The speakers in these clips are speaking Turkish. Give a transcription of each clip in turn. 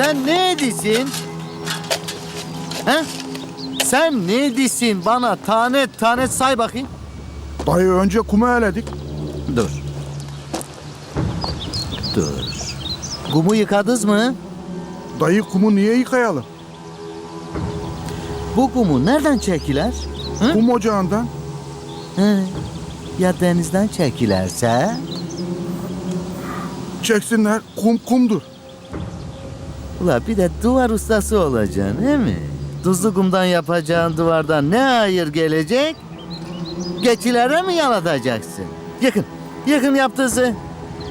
Sen ne edisin? He? Sen ne edisin? Bana tane tane say bakayım. Dayı önce kumu eledik. Dur. Dur. Kumu yıkadınız mı? Dayı kumu niye yıkayalım? Bu kumu nereden çekiler? Hı? Kum ocağından. Hı. Ya denizden çekilerse? Çeksinler. Kum kumdur. Ula bir de duvar ustası olacaksın değil mi? Tuzlu kumdan yapacağın duvardan ne hayır gelecek? Geçilere mi yalatacaksın? Yakın, yakın yaptığısı.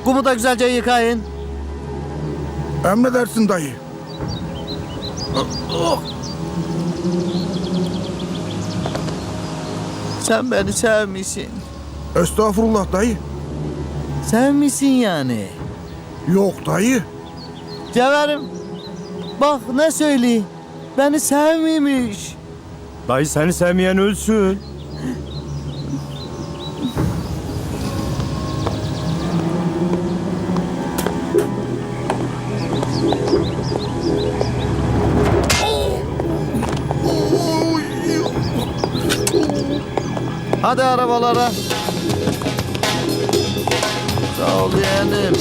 Kumu da güzelce yıkayın. Emredersin dayı. Sen beni sevmişsin. Estağfurullah dayı. Sevmişsin yani. Yok dayı. Cevherim, bak ne söyleyeyim. Beni sevmemiş. Dayı seni sevmeyen ölsün. Hadi arabalara. Sağ ol yeğenim.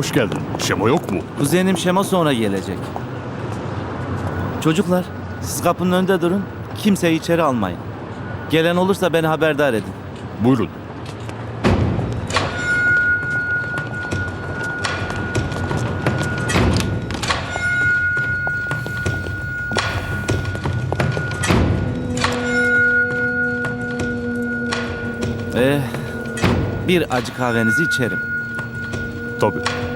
Hoş geldin. Şema yok mu? Kuzenim Şema sonra gelecek. Çocuklar, siz kapının önünde durun. Kimseyi içeri almayın. Gelen olursa beni haberdar edin. Buyurun. Eh, bir acı kahvenizi içerim. Tabii.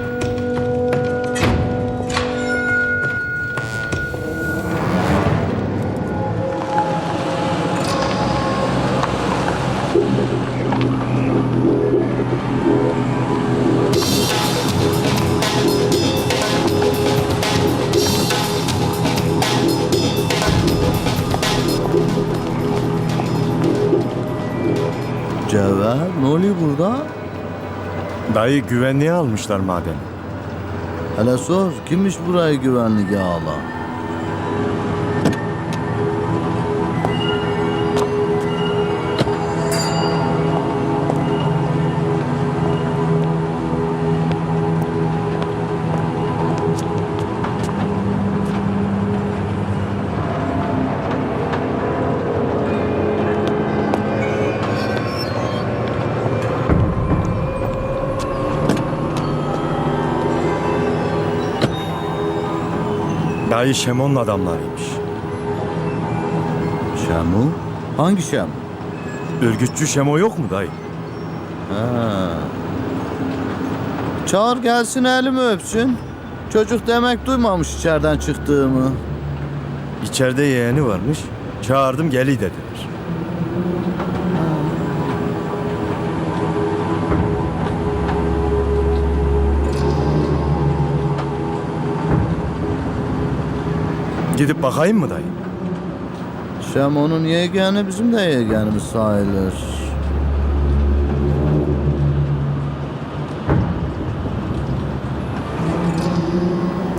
Oluyor burada? Dayı güvenliğe almışlar madem. Hele sor, kimmiş burayı güvenliğe alan? Dayı Şemo'nun adamlarıymış. Şemu? Hangi Şem? Örgütçü Şemo yok mu dayı? Ha. Çağır gelsin elimi öpsün. Çocuk demek duymamış içeriden çıktığımı. İçeride yeğeni varmış. Çağırdım geli dediler. Gidip bakayım mı dayı? Şem onun yeğeni bizim de yeğenimiz sayılır.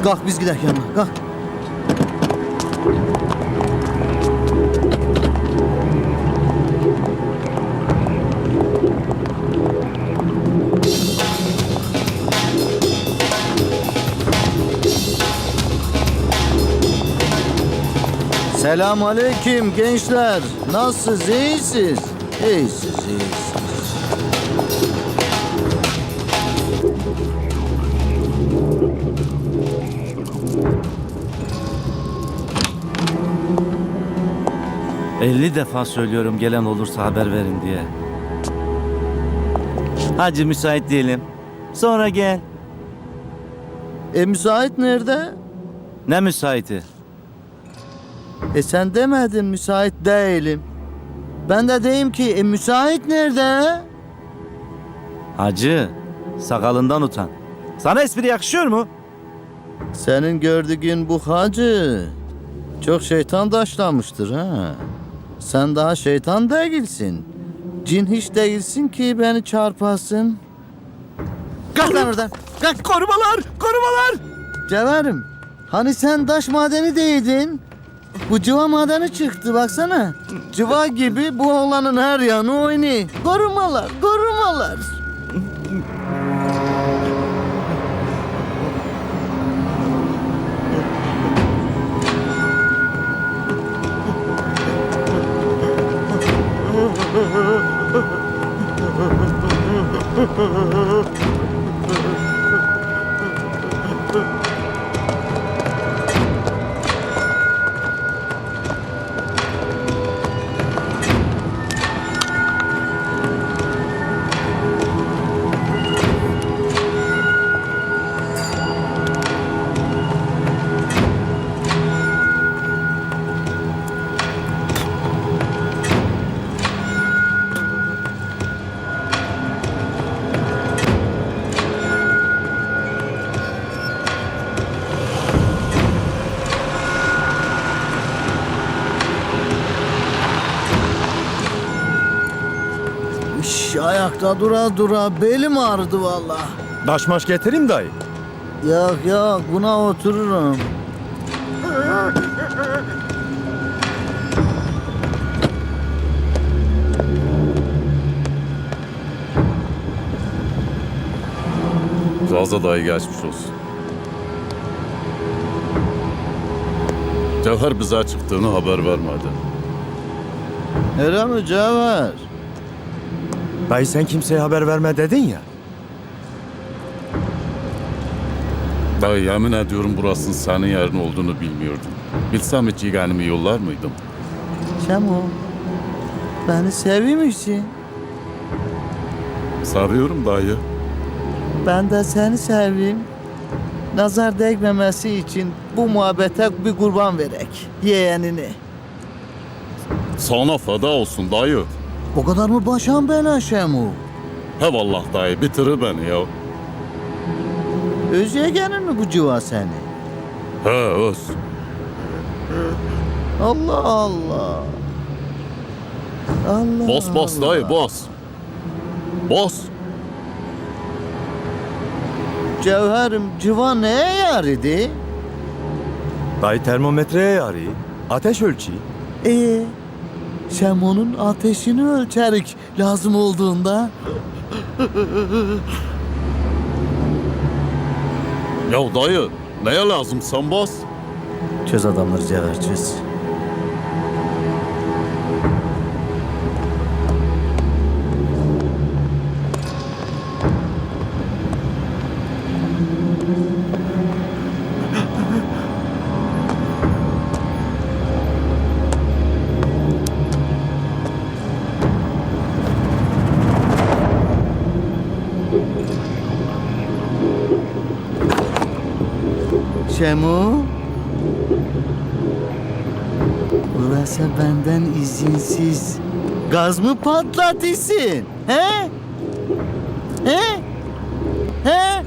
Kalk biz gidelim yanına kalk. Selam aleyküm gençler. Nasılsınız? İyisiniz? İyisiniz, iyisiniz. Elli defa söylüyorum gelen olursa haber verin diye. Hacı müsait diyelim. Sonra gel. E müsait nerede? Ne müsaiti? E sen demedin müsait değilim. Ben de deyim ki e müsait nerede? Hacı, sakalından utan. Sana espri yakışıyor mu? Senin gördüğün bu hacı çok şeytan daşlamıştır ha. Sen daha şeytan değilsin. Cin hiç değilsin ki beni çarpasın. Kalk lan oradan. Kalk. Korumalar, korumalar. Cevherim. Hani sen taş madeni değildin. Bu cıva madeni çıktı baksana. Cıva gibi bu oğlanın her yanı oynuyor. Korumalar, korumalar. Üş, ayakta dura dura belim ağrıdı valla. Daşmaş getireyim dayı. Yok yok buna otururum. Fazla dayı geçmiş olsun. Cevher bize çıktığını haber vermedi. Öyle mi Cevher? Dayı sen kimseye haber verme dedin ya. Dayı yemin ediyorum burasının senin yerin olduğunu bilmiyordum. Bilsem hiç yeğenimi yollar mıydım? Şemo, beni seviyor musun? Seviyorum dayı. Ben de seni seveyim. Nazar değmemesi için bu muhabbete bir kurban verek. Yeğenini. Sana feda olsun dayı. O kadar mı başan bela Şemo? He vallah dayı bitirir beni ya. Öz yeğenin mi bu civa seni? He öz. Allah Allah. Allah Bas bas Allah. dayı bas. Bas. Cevherim civa neye yar idi? Dayı termometreye yarıyor. Ateş ölçüyor. Ee, Şemo'nun ateşini ölçerik lazım olduğunda. Ya dayı neye lazım sen bas. Çöz adamları Cevher çöz. Şemu? Burası benden izinsiz. Gaz mı patlatısın? He? He? He?